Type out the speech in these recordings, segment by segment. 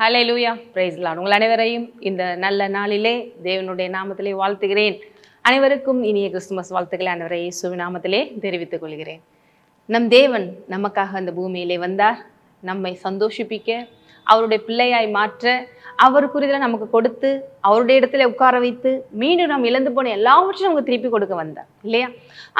ஹலே லூயா பிரைஸ்லான் உங்கள் அனைவரையும் இந்த நல்ல நாளிலே தேவனுடைய நாமத்திலே வாழ்த்துகிறேன். அனைவருக்கும் இனிய கிறிஸ்துமஸ் வாழ்த்துக்களை அனைவரை சுவிநாமத்திலே தெரிவித்துக் கொள்கிறேன். நம் தேவன் நமக்காக அந்த பூமியிலே வந்தார். நம்மை சந்தோஷிப்பிக்க அவருடைய பிள்ளையாய் மாற்ற அவருக்குரியதில் நமக்கு கொடுத்து அவருடைய இடத்துல உட்கார வைத்து மீண்டும் நாம் இழந்து போன எல்லாவற்றையும் அவங்க திருப்பி கொடுக்க வந்தார் இல்லையா?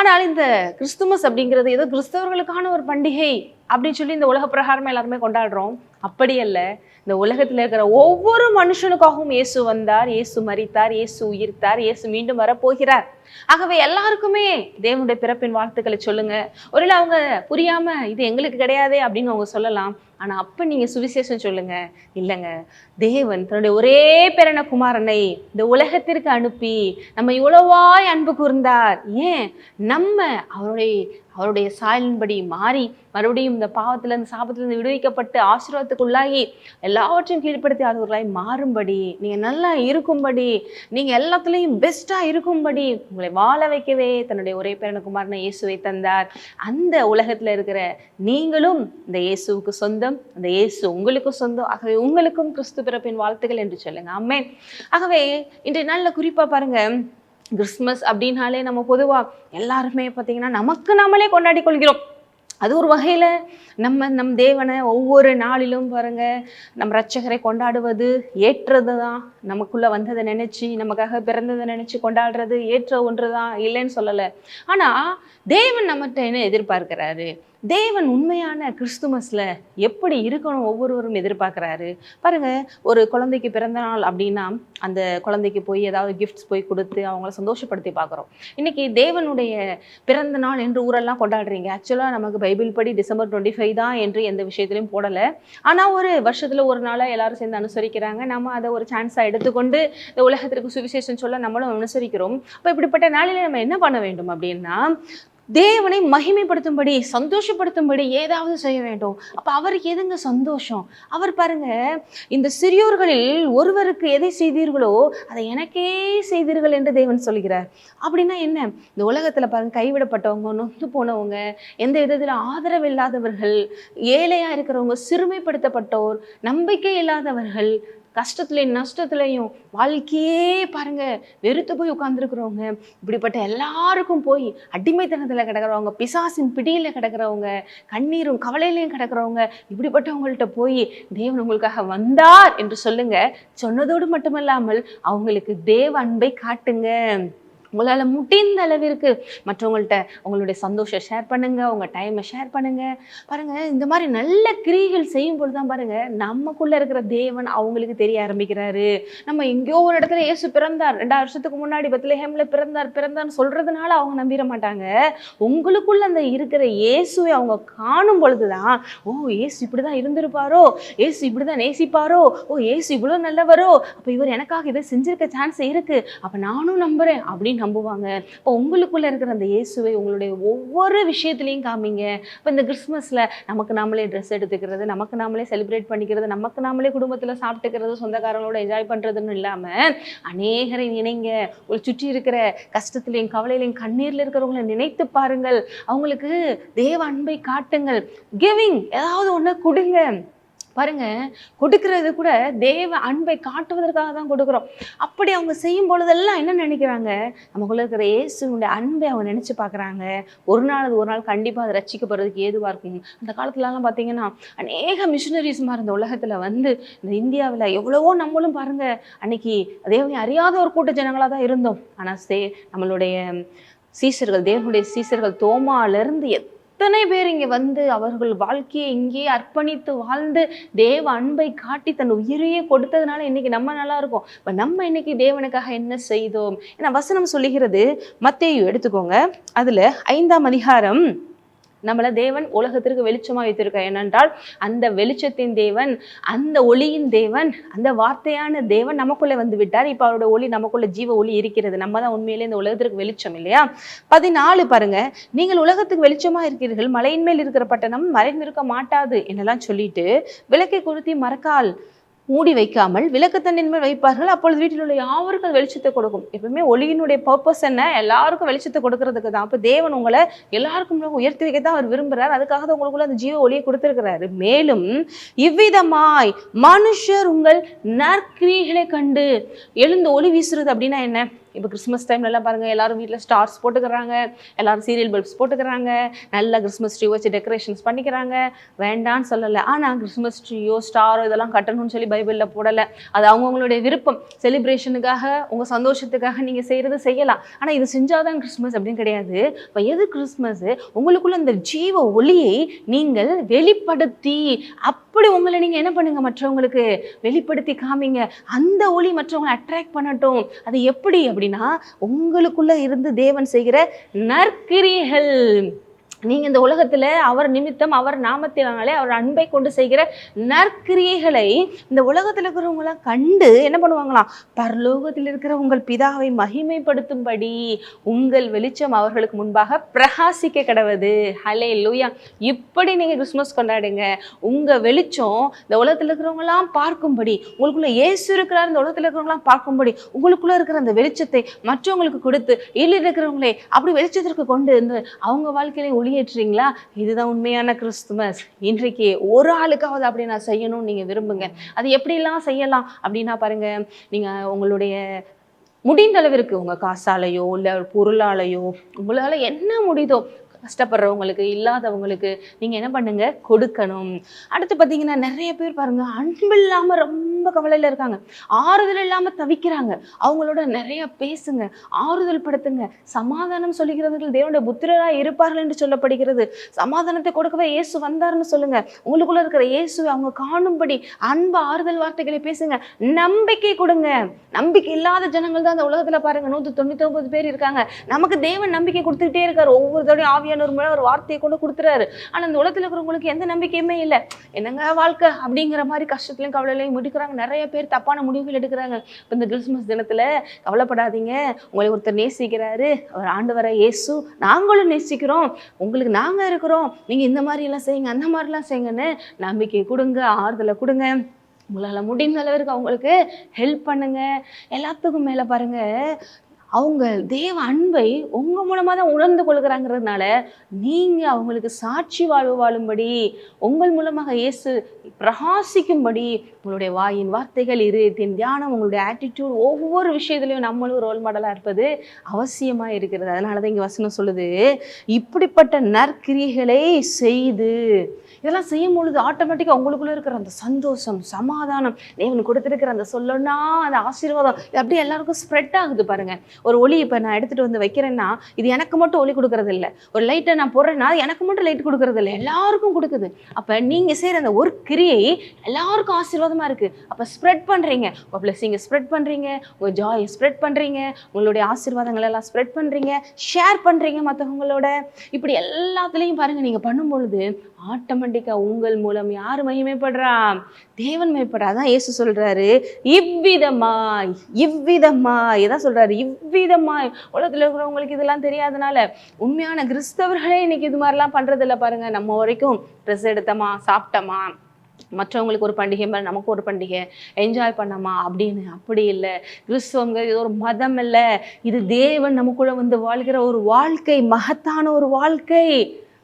ஆனால் இந்த கிறிஸ்துமஸ் அப்படிங்கிறது ஏதோ கிறிஸ்தவர்களுக்கான ஒரு பண்டிகை அப்படின்னு சொல்லி இந்த உலக பிரகாரமா எல்லாருமே கொண்டாடுறோம். அப்படி அல்ல. இந்த உலகத்தில் இருக்கிற ஒவ்வொரு மனுஷனுக்காகவும் இயேசு வந்தார் இயேசு மறித்தார் இயேசு உயிர்த்தார் இயேசு மீண்டும் வரப்போகிறார். ஆகவே எல்லாருக்குமே தேவனுடைய பிறப்பின் வாழ்த்துக்களை சொல்லுங்க. ஒருவேளை அவங்க புரியாம இது எங்களுக்கு கிடையாதே அப்படின்னு அவங்க சொல்லலாம். ஆனால் அப்போ நீங்கள் சுவிசேஷம் சொல்லுங்க. இல்லைங்க. தேவன் தன்னுடைய ஒரே பிறன குமாரனை இந்த உலகத்திற்கு அனுப்பி நம்ம இவ்வளவாய் அன்பு கூர்ந்தார். ஏன்? நம்ம அவருடைய அவருடைய சாயலின்படி மாறி மறுபடியும் இந்த பாவத்திலிருந்து சாபத்திலிருந்து விடுவிக்கப்பட்டு ஆசீர்வாதத்துக்குள்ளாகி எல்லாவற்றையும் கீழ்ப்படுத்தியாதவர்களாய் மாறும்படி நீங்கள் நல்லா இருக்கும்படி நீங்கள் எல்லாத்துலேயும் பெஸ்ட்டாக இருக்கும்படி உங்களை வாழ வைக்கவே தன்னுடைய ஒரே பேரன குமாரனை இயேசுவை தந்தார். அந்த உலகத்தில் இருக்கிற நீங்களும் இந்த இயேசுவுக்கு சொந்தம் அந்த இயேசு உங்களுக்கும் சொந்தம். ஆகவே உங்களுக்கும் கிறிஸ்து பிறப்பின் வாழ்த்துக்கள் என்று சொல்லுங்க. அம்மேன் ஆகவே இன்றைய நாளில் குறிப்பாக பாருங்க. கிறிஸ்மஸ் அப்படின்னாலே நம்ம பொதுவாக எல்லாருமே பார்த்தீங்கன்னா நமக்கு நாமளே கொண்டாடி கொள்கிறோம். அது ஒரு வகையில் நம்ம நம் தேவனை ஒவ்வொரு நாளிலும் பாருங்க நம் ரட்சகரை கொண்டாடுவது ஏற்றது தான். நமக்குள்ளே வந்ததை நினச்சி நமக்காக பிறந்ததை நினச்சி கொண்டாடுறது ஏற்ற ஒன்று தான் இல்லைன்னு சொல்லலை. ஆனால் தேவன் நம்மகிட்ட என்ன எதிர்பார்க்கிறாரு? தேவன் உண்மையான கிறிஸ்துமஸில் எப்படி இருக்கணும் ஒவ்வொருவரும் எதிர்பார்க்குறாரு? பாருங்க ஒரு குழந்தைக்கு பிறந்த நாள் அப்படின்னா அந்த குழந்தைக்கு போய் ஏதாவது கிஃப்ட்ஸ் போய் கொடுத்து அவங்கள சந்தோஷப்படுத்தி பார்க்குறோம். இன்றைக்கி தேவனுடைய பிறந்த நாள் என்று ஊரெல்லாம் கொண்டாடுறீங்க. ஆக்சுவலாக நமக்கு பைபிள் படி டிசம்பர் டுவெண்ட்டி ஃபைவ் தான் என்று எந்த விஷயத்துலையும் போடலை. ஆனால் ஒரு வருஷத்தில் ஒரு நாளாக எல்லாரும் சேர்ந்து அனுசரிக்கிறாங்க. நம்ம அதை ஒரு சான்ஸாக எடுத்துக்கொண்டு இந்த உலகத்திற்கு சுவிசேஷம் சொல்ல நம்மளும் அனுசரிக்கிறோம். அப்போ இப்படிப்பட்ட நாளில் நம்ம என்ன பண்ண வேண்டும் அப்படின்னா தேவனை மகிமைப்படுத்தும்படி சந்தோஷப்படுத்தும்படி ஏதாவது செய்ய வேண்டும். அப்போ அவருக்கு எதுங்க சந்தோஷம்? அவர் பாருங்க இந்த சிறியோர்களில் ஒருவருக்கு எதை செய்தீர்களோ அதை எனக்கே செய்தீர்கள் என்று தேவன் சொல்கிறார். அப்படின்னா என்ன? இந்த உலகத்தில் பாருங்க கைவிடப்பட்டவங்க நொந்து போனவங்க எந்த விதத்தில் ஆதரவு இல்லாதவர்கள் ஏழையாக இருக்கிறவங்க சிறுமைப்படுத்தப்பட்டோர் நம்பிக்கை இல்லாதவர்கள் கஷ்டத்துலையும் நஷ்டத்துலையும் வாழ்க்கையே பாருங்க வெறுத்து போய் உட்காந்துருக்குறவங்க இப்படிப்பட்ட எல்லாருக்கும் போய் அடிமைத்தனத்தில் கிடக்கிறவங்க பிசாசின் பிடியில் கிடக்கிறவங்க கண்ணீரும் கவலையிலையும் கிடக்கிறவங்க இப்படிப்பட்டவங்கள்ட்ட போய் தேவன் உங்களுக்காக வந்தார் என்று சொல்லுங்க. சொன்னதோடு மட்டுமல்லாமல் அவங்களுக்கு தேவ அன்பை காட்டுங்க. உங்களால் முடிந்த அளவிற்கு மற்றவங்கள்ட்ட உங்களுடைய சந்தோஷம் ஷேர் பண்ணுங்கள் உங்கள் டைமை ஷேர் பண்ணுங்கள் பாருங்கள் இந்த மாதிரி நல்ல கிரியைகள் செய்யும் பொழுது தான் பாருங்கள் நமக்குள்ளே இருக்கிற தேவன் அவங்களுக்கு தெரிய ஆரம்பிக்கிறாரு. நம்ம எங்கேயோ ஒரு இடத்துல இயேசு பிறந்தார். ரெண்டாயிரம் வருஷத்துக்கு முன்னாடி பத்லஹேம்ல பிறந்தார் பிறந்தார்னு சொல்கிறதுனால அவங்க நம்பிட மாட்டாங்க. உங்களுக்குள்ள அந்த இருக்கிற இயேசுவை அவங்க காணும் பொழுதுதான் ஓ இயேசு இப்படிதான் இருந்திருப்பாரோ இயேசு இப்படிதான் நேசிப்பாரோ ஓ ஏசு இவ்வளோ நல்லவரோ அப்போ இவர் எனக்காக இதை செஞ்சிருக்க சான்ஸ் இருக்கு. அப்போ நானும் நம்புறேன் அப்படின்னு நம்புவாங்க. இப்போ உங்களுக்குள்ளே இருக்கிற அந்த இயேசுவை உங்களுடைய ஒவ்வொரு விஷயத்துலையும் காமிங்க. இப்போ இந்த கிறிஸ்மஸில் நமக்கு நாமளே ட்ரெஸ் எடுத்துக்கிறது நமக்கு நாமளே செலிப்ரேட் பண்ணிக்கிறது நமக்கு நாமளே குடும்பத்தில் சாப்பிட்டுக்கிறது சொந்தக்காரங்களோட என்ஜாய் பண்ணுறதுன்னு இல்லாமல் அநேகரை நினைங்க. ஒரு சுற்றி இருக்கிற கஷ்டத்துலையும் கவலையிலையும் கண்ணீரில் இருக்கிறவங்களை நினைத்து பாருங்கள். அவங்களுக்கு தேவ அன்பை காட்டுங்கள். கிவிங் ஏதாவது ஒன்று கொடுங்க. பாருங்க கொடுக்கறது கூட தேவ அன்பை காட்டுவதற்காக தான் கொடுக்குறோம். அப்படி அவங்க செய்யும் பொழுதெல்லாம் என்ன நினைக்கிறாங்க? நமக்குள்ள இருக்கிற இயேசுனுடைய அன்பை அவங்க நினைச்சு பார்க்குறாங்க. ஒரு நாள் அது ஒரு நாள் கண்டிப்பாக அது ரசிக்கப்படுறதுக்கு ஏதுவாக இருக்கும். அந்த காலத்துலலாம் பார்த்தீங்கன்னா அநேக மிஷினரிஸ்மா இருந்த உலகத்தில் வந்து இந்த இந்தியாவில் எவ்வளவோ நம்மளும் பாருங்க அன்னைக்கு தேவனை அறியாத ஒரு கூட்ட ஜனங்களாக தான் இருந்தோம். ஆனால் சே நம்மளுடைய சீசர்கள் தேவனுடைய சீசர்கள் தோமாலேருந்து எத்தனை பேர் இங்கே வந்து அவர்கள் வாழ்க்கையை இங்கேயே அர்ப்பணித்து வாழ்ந்து தேவ அன்பை காட்டி தன் உயிரையே கொடுத்ததுனால இன்னைக்கு நம்ம நல்லா இருக்கோம். இப்போ நம்ம இன்னைக்கு தேவனுக்காக என்ன செய்தோம்? ஏன்னா வசனம் சொல்லுகிறது மத்தேயு எடுத்துக்கோங்க. அதுல ஐந்தாம் அதிகாரம் நம்மள தேவன் உலகத்திற்கு வெளிச்சமா வைத்திருக்க. ஏனென்றால் அந்த வெளிச்சத்தின் தேவன் அந்த ஒளியின் தேவன் அந்த வார்த்தையான தேவன் நமக்குள்ளே வந்து விட்டார். இப்போ அவரோட ஒளி நமக்குள்ள ஜீவ ஒளி இருக்கிறது. நம்ம தான் உண்மையிலே இந்த உலகத்திற்கு வெளிச்சம் இல்லையா? பதினாலு பாருங்க நீங்கள் உலகத்துக்கு வெளிச்சமா இருக்கிறீர்கள் மலையின் மேல் இருக்கிற பட்டணம் மறைந்திருக்க மாட்டாது என்னெல்லாம் சொல்லிட்டு விளக்கை கொளுத்தி மறக்கால். மூடி வைக்காமல் விளக்குத்தண்டின் மேல் வைப்பார்கள். அப்பொழுது வீட்டில் உள்ள யாவருக்கும் வெளிச்சத்தை கொடுக்கும். எப்பவுமே ஒளியினுடைய பர்பஸ் என்ன? எல்லாருக்கும் வெளிச்சத்தை கொடுக்கறதுக்கு தான். அப்போ தேவன் உங்களை எல்லாருக்கும் உயர்த்தி வைக்க தான் அவர் விரும்புகிறார் அதுக்காக தான் உங்களுக்குள்ள அந்த ஜீவ ஒளியை கொடுத்துருக்கிறாரு. மேலும் இவ்விதமாய் மனுஷர் உங்கள் நற்கிரிகளை கண்டு எழுந்து ஒளி வீசுறது அப்படின்னா என்ன? இப்போ கிறிஸ்மஸ் டைம்லலாம் பாருங்கள் எல்லாரும் வீட்டில் ஸ்டார்ஸ் போட்டுக்கிறாங்க எல்லாரும் சீரியல் பல்ப்ஸ் போட்டுக்கிறாங்க நல்லா கிறிஸ்மஸ் ட்ரீ வச்சு டெக்கரேஷன்ஸ் பண்ணிக்கிறாங்க. வேண்டான்னு சொல்லலை. ஆனால் கிறிஸ்மஸ் ட்ரீயோ ஸ்டாரோ இதெல்லாம் கட்டணும்னு சொல்லி பைபிளில் போடலை. அது அவங்கவுங்களுடைய விருப்பம். செலிப்ரேஷனுக்காக உங்கள் சந்தோஷத்துக்காக நீங்கள் செய்கிறது செய்யலாம். ஆனால் இது செஞ்சாதான் கிறிஸ்மஸ் அப்படின்னு கிடையாது. இப்போ எது கிறிஸ்மஸ் உங்களுக்குள்ள இந்த ஜீவ ஒளியை நீங்கள் வெளிப்படுத்தி அப்படி உங்களை நீங்கள் என்ன பண்ணுங்க மற்றவங்களுக்கு? வெளிப்படுத்தி காமிங்க. அந்த ஒளி மற்றவங்களை அட்ராக்ட் பண்ணட்டும். அது எப்படி? அப்படி அப்படின்னா உங்களுக்குள்ள இருந்து தேவன் செய்கிற நற்கிரிகள். நீங்கள் இந்த உலகத்தில் அவர் நிமித்தம் அவர் நாமத்தினாலே அவர் அன்பை கொண்டு செய்கிற நற்கிரியைகளை இந்த உலகத்தில் இருக்கிறவங்களாம் கண்டு என்ன பண்ணுவாங்களாம்? பரலோகத்தில் இருக்கிற உங்கள் பிதாவை மகிமைப்படுத்தும்படி உங்கள் வெளிச்சம் அவர்களுக்கு முன்பாக பிரகாசிக்க கிடவது. ஹலே லூயா இப்படி நீங்கள் கிறிஸ்மஸ் கொண்டாடுங்க. உங்கள் வெளிச்சம் இந்த உலகத்தில் இருக்கிறவங்களாம் பார்க்கும்படி உங்களுக்குள்ளே ஏசு இருக்கிறார் இந்த உலகத்தில் இருக்கிறவங்களாம் பார்க்கும்படி உங்களுக்குள்ளே இருக்கிற அந்த வெளிச்சத்தை மற்றவங்களுக்கு கொடுத்து இல்லை இருக்கிறவங்களே அப்படி வெளிச்சத்திற்கு கொண்டு வந்து அவங்க வாழ்க்கையில ஒளியேற்றுறீங்களா இதுதான் உண்மையான கிறிஸ்துமஸ். இன்றைக்கு ஒரு ஆளுக்காவது அப்படி நான் செய்யணும்னு நீங்க விரும்புங்க. அது எப்படிலாம் செய்யலாம் அப்படின்னா பாருங்க நீங்க உங்களுடைய முடிந்த அளவிற்கு உங்க காசாலேயோ இல்லை பொருளாலையோ உங்களால என்ன முடியுதோ கஷ்டப்படுறவங்களுக்கு இல்லாதவங்களுக்கு நீங்கள் என்ன பண்ணுங்க? கொடுக்கணும். அடுத்து பார்த்தீங்கன்னா நிறைய பேர் பாருங்க அன்பு இல்லாமல் ரொம்ப கவலையில் இருக்காங்க. ஆறுதல் இல்லாமல் தவிக்கிறாங்க. அவங்களோட நிறைய பேசுங்க ஆறுதல் படுத்துங்க. சமாதானம் சொல்லுகிறவர்கள் தேவனுடைய புத்திரராக இருப்பார்கள் என்று சொல்லப்படுகிறது. சமாதானத்தை கொடுக்கவே இயேசு வந்தாருன்னு சொல்லுங்க. உங்களுக்குள்ள இருக்கிற இயேசுவை அவங்க காணும்படி அன்பு ஆறுதல் வார்த்தைகளை பேசுங்க. நம்பிக்கை கொடுங்க. நம்பிக்கை இல்லாத ஜனங்கள் தான் அந்த உலகத்தில் பாருங்க. நூற்று தொண்ணூத்தி ஒன்பது பேர் இருக்காங்க. நமக்கு தேவன் நம்பிக்கை கொடுத்துக்கிட்டே இருக்காரு. ஒவ்வொரு ஆவியா ஐநூறு மேல ஒரு வார்த்தையை கொண்டு கொடுத்துறாரு. ஆனா இந்த உலகத்துல இருக்கிறவங்களுக்கு எந்த நம்பிக்கையுமே இல்லை. என்னங்க வாழ்க்கை? அப்படிங்கிற மாதிரி கஷ்டத்துலையும் கவலையிலையும் முடிக்கிறாங்க நிறைய பேர் தப்பான முடிவுகள் எடுக்கிறாங்க. இப்போ இந்த கிறிஸ்துமஸ் தினத்துல கவலைப்படாதீங்க. உங்களை ஒருத்தர் நேசிக்கிறாரு. அவர் ஆண்டு வர இயேசு. நாங்களும் நேசிக்கிறோம். உங்களுக்கு நாங்க இருக்கிறோம். நீங்க இந்த மாதிரி எல்லாம் செய்யுங்க அந்த மாதிரிலாம் செய்யுங்கன்னு நம்பிக்கை கொடுங்க ஆறுதலை கொடுங்க. உங்களால் முடிந்த அளவிற்கு அவங்களுக்கு ஹெல்ப் பண்ணுங்க. எல்லாத்துக்கும் மேலே பாருங்க. அவங்க தேவ அன்பை உங்க மூலமா தான் உணர்ந்து கொள்கிறாங்கிறதுனால நீங்க அவங்களுக்கு சாட்சி வாழ்வு வாழும்படி உங்கள் மூலமாக இயேசு பிரகாசிக்கும்படி உங்களுடைய வாயின் வார்த்தைகள் இருதயத்தின் தியானம் உங்களுடைய ஆட்டிடியூட் ஒவ்வொரு விஷயத்துலையும் நம்மளும் ரோல் மாடலாக இருப்பது அவசியமாக இருக்கிறது. அதனால தான் இங்கே வசனம் சொல்லுது இப்படிப்பட்ட நற்கிரிகளை செய்து இதெல்லாம் செய்யும் பொழுது ஆட்டோமேட்டிக்காக உங்களுக்குள்ளே இருக்கிற அந்த சந்தோஷம் சமாதானம் தேவன் கொடுத்துருக்கிற அந்த சொல்லனா அந்த ஆசீர்வாதம் இது அப்படியே எல்லாருக்கும் ஸ்ப்ரெட் ஆகுது பாருங்கள் ஒரு ஒளி இப்போ நான் எடுத்துகிட்டு வந்து வைக்கிறேன்னா இது எனக்கு மட்டும் ஒளி கொடுக்கறது இல்லை. ஒரு லைட்டை நான் போடுறேன்னா எனக்கு மட்டும் லைட் கொடுக்கறது இல்லை. எல்லாருக்கும் கொடுக்குது. அப்போ நீங்கள் செய்கிற அந்த ஒரு கிரியை எல்லாருக்கும் ஆசீர்வாதமாக இருக்குது அப்போ ஸ்ப்ரெட் பண்ணுறீங்க உங்கள் பிளஸ்ஸிங்கை ஸ்ப்ரெட் பண்ணுறீங்க உங்கள் ஜாயை ஸ்ப்ரெட் பண்ணுறீங்க உங்களுடைய ஆசீர்வாதங்கள் எல்லாம் ஸ்ப்ரெட் பண்ணுறீங்க ஷேர் பண்ணுறீங்க மற்றவங்களோட இப்படி எல்லாத்துலேயும் பாருங்கள் நீங்கள் பண்ணும் பொழுது ஆட்டோமேட்டிக்காக உங்கள் மூலம் யார் மகிமைப்படுறா? தேவன் மகிமைப்படுறா. அதான் ஏசு சொல்றாரு இவ்விதமாய் இவ்விதமாய் எதான் சொல்றாரு இவ்விதமாய். உலகத்தில் இருக்கிறவங்களுக்கு இதெல்லாம் தெரியாதனால உண்மையான கிறிஸ்தவர்களே இன்னைக்கு இது மாதிரிலாம் பண்றது இல்ல பாருங்க. நம்ம வரைக்கும் ட்ரெஸ் எடுத்தோமா சாப்பிட்டோமா? மற்றவங்களுக்கு ஒரு பண்டிகை மாதிரி நமக்கு ஒரு பண்டிகை என்ஜாய் பண்ணமா? அப்படின்னு அப்படி இல்லை. கிறிஸ்துவங்க இது ஒரு மதம் இல்லை. இது தேவன் நமக்குள்ள வந்து வாழ்கிற ஒரு வாழ்க்கை மகத்தான ஒரு வாழ்க்கை.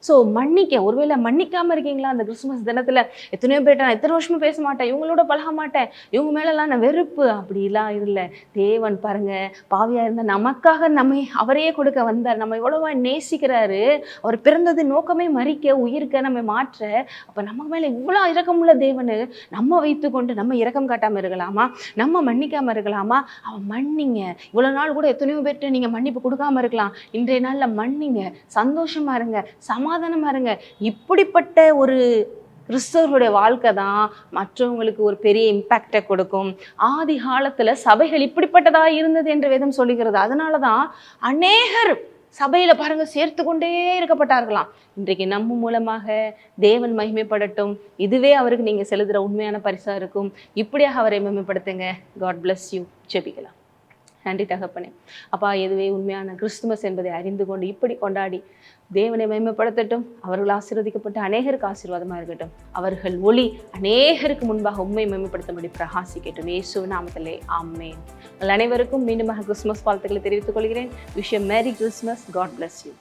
ஸோ மன்னிக்க ஒருவேளை மன்னிக்காமல் இருக்கீங்களா அந்த கிறிஸ்துமஸ் தினத்துல? எத்தனையோ பேர்ட்ட நான் எத்தனை வருஷமும் பேச மாட்டேன் இவங்களோட பழக மாட்டேன் இவங்க மேலெல்லாம் நான் வெறுப்பு. அப்படிலாம் இல்லை. தேவன் பாருங்க பாவியா இருந்தால் நமக்காக நம்மை அவரையே கொடுக்க வந்தார். நம்ம எவ்வளவா நேசிக்கிறாரு. அவர் பிறந்தது நோக்கமே மறிக்க உயிர்க்க நம்ம மாற்ற. அப்ப நம்ம மேல இவ்வளோ இரக்கமுள்ள தேவனு நம்ம வைத்துக்கொண்டு நம்ம இரக்கம் காட்டாம இருக்கலாமா? நம்ம மன்னிக்காம இருக்கலாமா? அவன் மன்னிங்க. இவ்வளோ நாள் கூட எத்தனையோ பேர்கிட்ட நீங்க மன்னிப்பு கொடுக்காம இருக்கலாம். இன்றைய நாளில் மன்னிங்க. சந்தோஷமா இருங்க. சமாதானமாக இருங்க. இப்படிப்பட்ட ஒரு கிறிஸ்தவர்களுடைய வாழ்க்கை தான் மற்றவங்களுக்கு ஒரு பெரிய இம்பேக்டை கொடுக்கும். ஆதி காலத்தில் சபைகள் இப்படிப்பட்டதா இருந்தது என்று வேதம் சொல்லுகிறது. அதனால தான் அநேகர் சபையில் பாருங்க சேர்த்து கொண்டே இருக்கப்பட்டார்களாம். இன்றைக்கு நம்ம மூலமாக தேவன் மகிமைப்படட்டும். இதுவே அவருக்கு நீங்க செலுத்துற உண்மையான பரிசா இருக்கும். இப்படியாக அவரை மகிமைப்படுத்துங்க. காட் பிளஸ் யூ ஜெபிக்கலாம். நன்றி தகப்பனே. அப்பா எதுவே உண்மையான கிறிஸ்துமஸ் என்பதை அறிந்து கொண்டு இப்படி கொண்டாடி தேவனை மேம்படுத்தட்டும் அவர்கள் ஆசீர்வதிக்கப்பட்டு அநேகருக்கு ஆசீர்வாதமாக இருக்கட்டும். அவர்கள் ஒளி அநேகருக்கு முன்பாக உண்மை மேம்படுத்தும்படி பிரகாசிக்கட்டும். இயேசு நாமத்திலே ஆமென். உங்கள் அனைவருக்கும் மீண்டுமாக கிறிஸ்துமஸ் வாழ்த்துக்களை தெரிவித்துக் கொள்கிறேன். விஷயம் merry Christmas God bless you